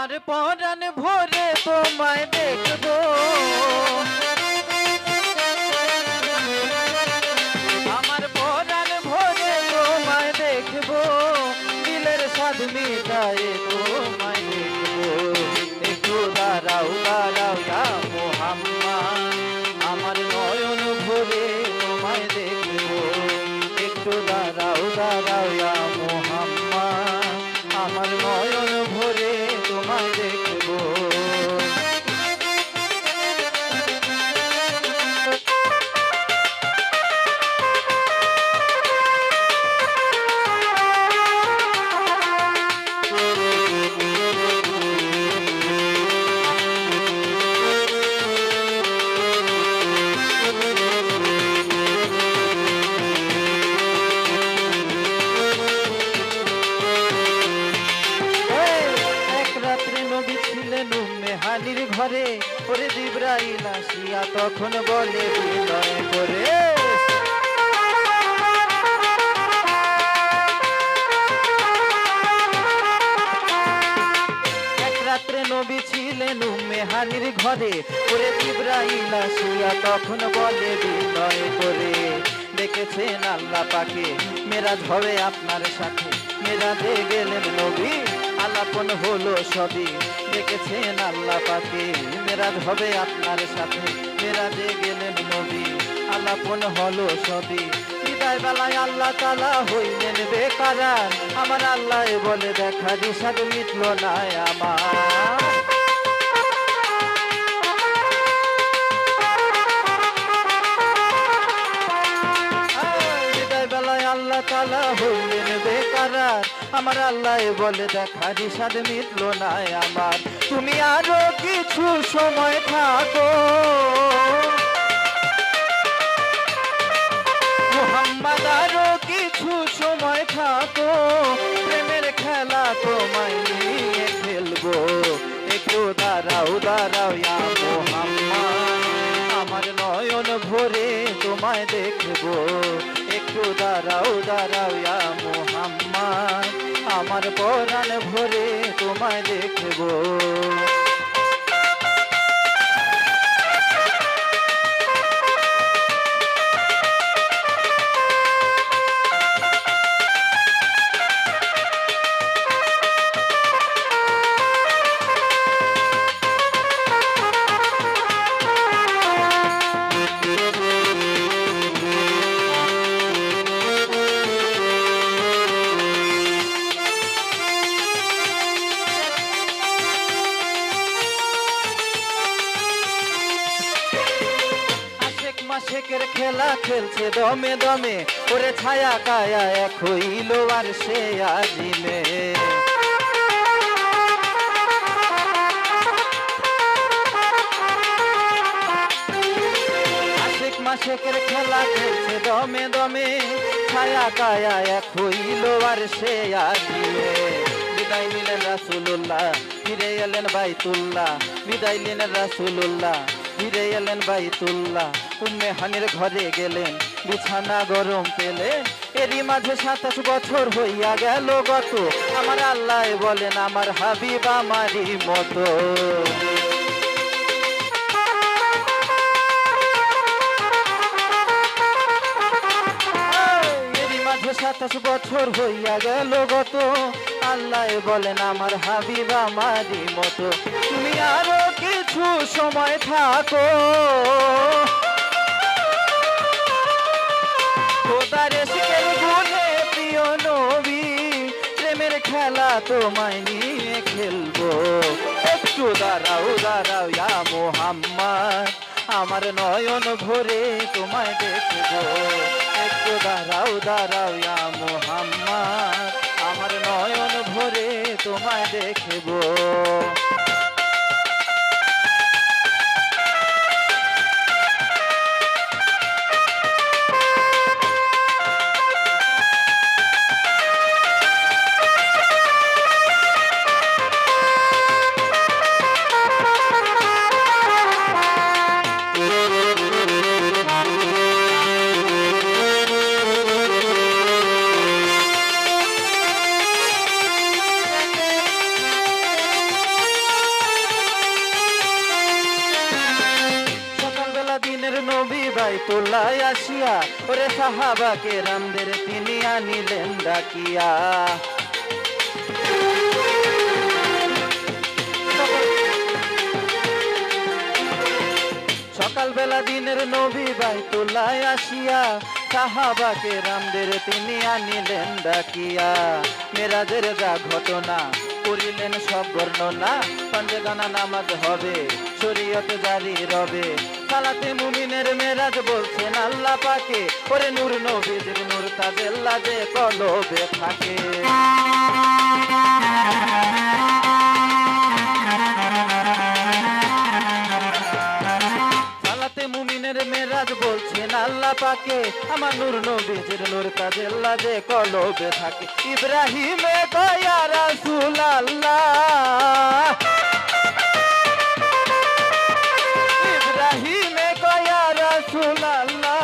আমার পরাণ ভরে তোমায় দেখব। ঘরে, ওরে জিব্রাইল আসিয়া তখন বলে, বিনয় করে রাত্রে ঘরে, ওরে জিব্রাইল আসিয়া তখন বলে, বিনয় করে। দেখেছেন আল্লাহ পাকে, মেরাজ হবে আপনার সাথে। মেরাজে গেলেন নবী, আলাপন হলো সবই। দেখেছেন আল্লাহ পাকে। মেরাজ হবে আপনার সাথে। মেরাজে গেলেন নবী, আলাপন হলো সবই। বিদায় বেলায় আল্লাহ তালা হইলেন বেকারার। আমার আল্লাহ বলে, দেখা দিশাদ মিটল না আমার। আল্লাহ তালা হইলেন বেকারার আমার আল্লাহ বলে দেখা রিসাদ মিটলো না আমার। তুমি আরও কিছু সময় থাকো। মোহাম্মদ, আরও কিছু সময় থাকো। প্রেমের খেলা তোমায় নিয়ে খেলব। একটু দাঁড়াও দাঁড়াও ইয়া মোহাম্মদ। আমার নয়ন ভরে তোমায় দেখব। একটু দাঁড়াও দাঁড়াও ইয়া মোহাম্মদ। আমার পরাণ ভরে তোমায় দেখব। আশেক খেলা খেলছে দমে দমে। ওরে ছায়া কায়া এক হইল আর সে আশেক মাসেকের খেলা খেলছে দমে দমে। ছায়া কায়া এক হইল আর সে আজিমে বিদায় নিলেন রাসুল্লাহ ফিরে এলেন বাইতুল্লাহ। বিদায় নিলেন রাসুল্লাহ ফিরে এলেন বাইতুল্লাহ। উম্মে হানির ঘরে গেলেন, বিছানা গরম পেলেন। এরই মাঝে সাতাশ বছর হইয়া গেল গত। আমার আল্লাহ বলেন, আমার হাবিব আমারই মতো। সাতাশ বছর হইয়া গেল গত। আল্লাহ বলেন, আমার হাবিব আমারই মতো। তুমি আরও কিছু সময় থাকো। খোদার এসকের গুণে প্রিয় নবী, প্রেমের খেলা তোমায় নিয়ে খেলব। একটু দাঁড়াও দাঁড়াও ইয়া মোহাম্মদ, আমার নয়ন ভরে তোমায় দেখব। একটু দাঁড়াও দাঁড়াও ইয়া মোহাম্মদ, আমার নয়ন ভরে তোমায় দেখব। বাইতুল্লাহ আসিয়া, ওরে সাহাবাকে রামদের তিনি আনিলেন ডাকিয়া। সকালবেলা দিনের নবী বাইতুল্লাহ আসিয়া, সাহাবাকে রামদের তিনি আনিলেন ডাকিয়া। মেরাজের যা ঘটনা করিলেন সব বর্ণনা। পঞ্চগানা নামাজ হবে, শরীয়তে জারি রবে। সালাতে মুমিনের মেরাজ বলছেন আল্লাহ পাকে। ওরে নূর নবীদের নূর তাজেল্লা যে কলবে থাকে। আল্লাহ পাকে, আমার নূর নবীজির নূর তাজেল্লা যে কলবে থাকে। ইব্রাহিমে কয়া রাসূল আল্লাহ ইব্রাহিমে কয়া রাসূল আল্লাহ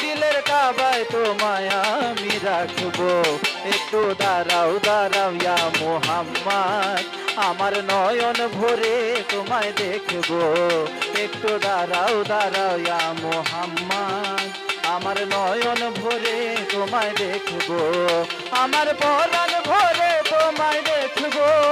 দিলের কাবায় তো মায়া আমি রাখব। একটু দাঁড়াও দাঁড়াও ইয়া মোহাম্মদ। আমার নয়ন ভরে তোমায় দেখব। একটু দাঁড়াও দাঁড়াও ইয়া মোহাম্মদ। আমার নয়ন ভরে তোমায় দেখব। আমার পরাণ ভরে তোমায় দেখব।